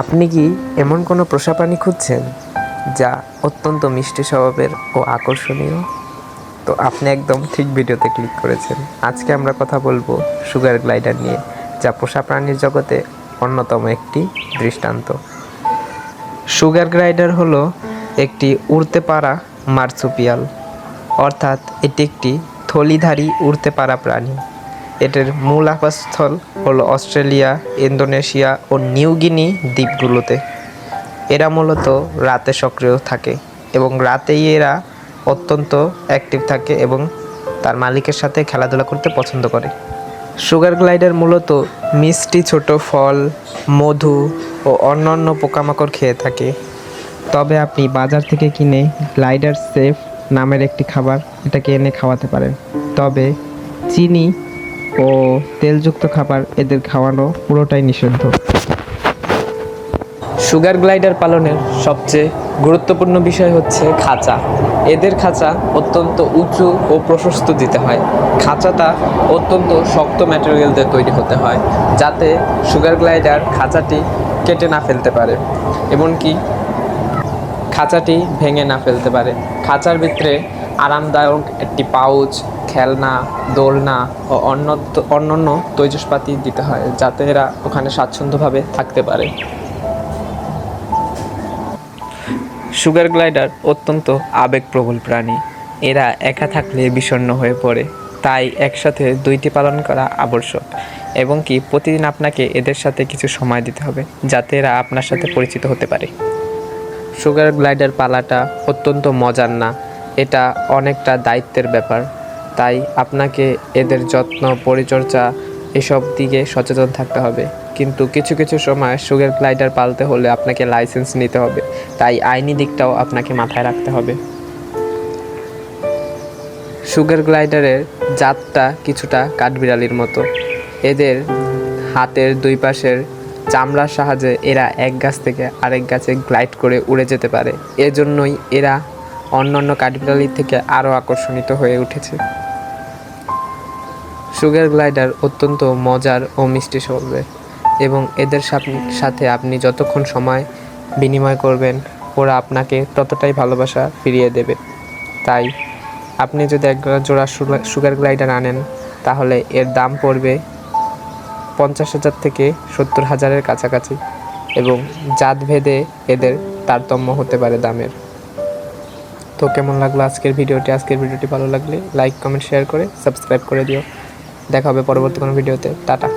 আপনি কি এমন কোনো পোষা প্রাণী খুঁজছেন যা অত্যন্ত মিষ্টি স্বভাবের ও আকর্ষণীয়? তো আপনি একদম ঠিক ভিডিওতে ক্লিক করেছেন। আজকে আমরা কথা বলব সুগার গ্লাইডার নিয়ে, যা পোষা প্রাণীর জগতে অন্যতম একটি দৃষ্টান্ত। সুগার গ্লাইডার হলো একটি উড়তে পারা মার্সুপিয়াল, অর্থাৎ এটি একটি থলিধারী উড়তে পারা প্রাণী। এটার মূল আবাসস্থল হলো অস্ট্রেলিয়া, ইন্দোনেশিয়া ও নিউগিনি দ্বীপগুলোতে। এরা মূলত রাতে সক্রিয় থাকে এবং রাতেই এরা অত্যন্ত অ্যাক্টিভ থাকে এবং তার মালিকের সাথে খেলাধুলা করতে পছন্দ করে। সুগার গ্লাইডার মূলত মিষ্টি ছোট ফল, মধু ও অন্যান্য পোকামাকড় খেয়ে থাকে। তবে আপনি বাজার থেকে কিনে গ্লাইডার সেফ নামের একটি খাবার এটাকে এনে খাওয়াতে পারেন। তবে চিনি ও তেলযুক্ত খাবার এদের খাওয়ানো পুরোটাই নিষিদ্ধ। সুগার গ্লাইডার পালনের সবচেয়ে গুরুত্বপূর্ণ বিষয় হচ্ছে খাঁচা। এদের খাঁচা অত্যন্ত উঁচু ও প্রশস্ত দিতে হয়। খাঁচাটা অত্যন্ত শক্ত ম্যাটেরিয়াল দিয়ে তৈরি হতে হয়, যাতে সুগার গ্লাইডার খাঁচাটি কেটে না ফেলতে পারে, এমনকি খাঁচাটি ভেঙে না ফেলতে পারে। খাঁচার ভিতরে আরামদায়ক একটি পাউচ খেলনা, দোলনা ও অন্য অন্যান্য তৈজসপাতি দিতে হয়, যাতে এরা ওখানে স্বাচ্ছন্দ্যভাবে থাকতে পারে। সুগার গ্লাইডার অত্যন্ত আবেগপ্রবল প্রাণী। এরা একা থাকলে বিষণ্ণ হয়ে পড়ে। তাই একসাথে দুইটি পালন করা আবশ্যক এবং কি প্রতিদিন আপনাকে এদের সাথে কিছু সময় দিতে হবে, যাতে এরা আপনার সাথে পরিচিত হতে পারে। সুগার গ্লাইডার পালাটা অত্যন্ত মজার না, এটা অনেকটা দায়িত্বের ব্যাপার। তাই আপনাকে এদের যত্ন, পরিচর্যা এসব দিকে সচেতন থাকতে হবে। কিন্তু কিছু কিছু সময় সুগার গ্লাইডার পালতে হলে আপনাকে লাইসেন্স নিতে হবে। তাই আইনি দিকটাও আপনাকে মাথায় রাখতে হবে। সুগার গ্লাইডারের জাতটা কিছুটা কাঠবিড়ালির মতো। এদের হাতের দুই পাশের চামড়ার সাহায্যে এরা এক গাছ থেকে আরেক গাছে গ্লাইড করে উড়ে যেতে পারে। এজন্যই এরা অন্যান্য কাঠবিড়ালির থেকে আরও আকর্ষণিত হয়ে উঠেছে। সুগার গ্লাইডার অত্যন্ত মজার ও মিষ্টি স্বভাবের এবং এদের সাথে আপনি যতক্ষণ সময় বিনিময় করবেন, ওরা আপনাকে ততটাই ভালোবাসা ফিরিয়ে দেবে। তাই, আপনি যদি এক জোড়া সুগা- সুগার গ্লাইডার আনেন, তাহলে এর দাম পড়বে পঞ্চাশ হাজার থেকে সত্তর হাজারের কাছাকাছি এবং জাত ভেদে এদের তারতম্য হতে পারে দামের। তো কেমন লাগল আজকের ভিডিওটি? আজকের ভিডিওটি ভালো লাগলে লাইক কমেন্ট শেয়ার করে সাবস্ক্রাইব করে দিও। দেখা হবে পরবর্তী কোনো ভিডিওতে। টাটা।